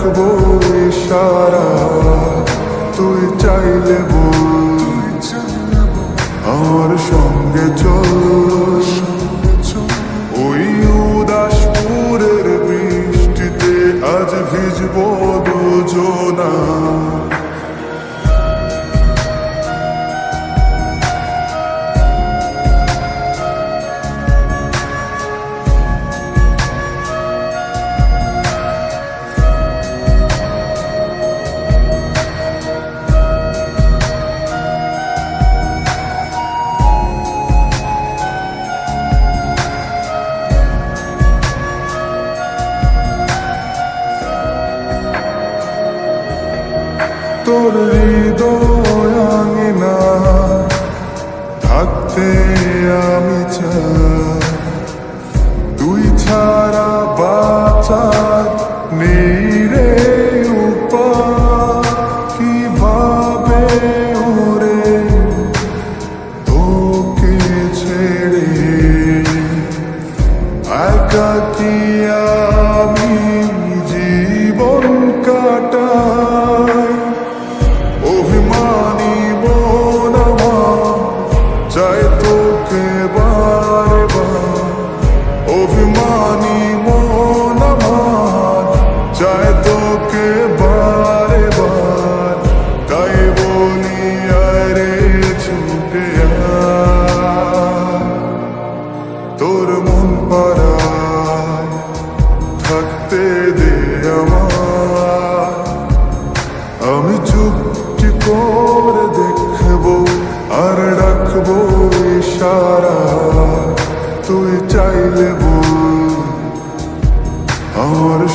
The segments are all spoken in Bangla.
রাখব ইশারা তুই চাইলে বল আমার সঙ্গে চল। তোর হৃদয় না থাকতে আমি চাই।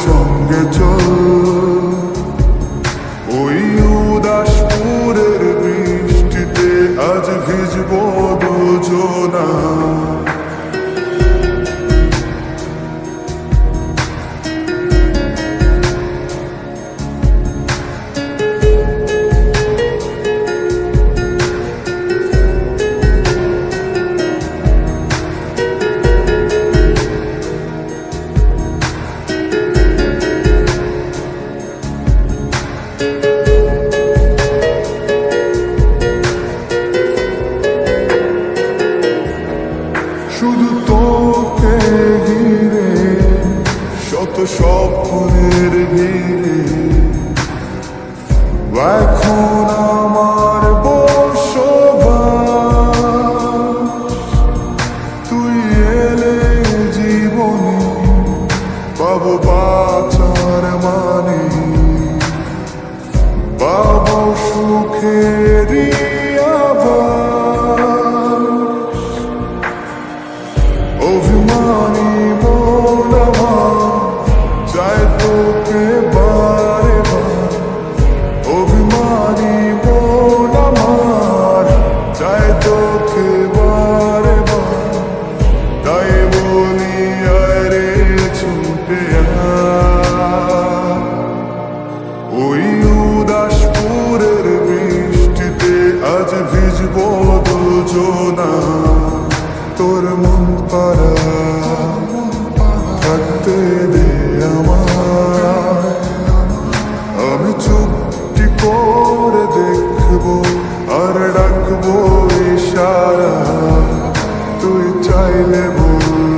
সঙ্গে চল। স্বপ্নের ভিড়ে। এখন আমার ওই উদাসপুরের বৃষ্টিতে আজ ভিজব দুজনা তোর মন পারা থাকতে দে আমার আমি চুপটি করে দেখব আর ডাকবো ইশারা। তুই চাইলে বল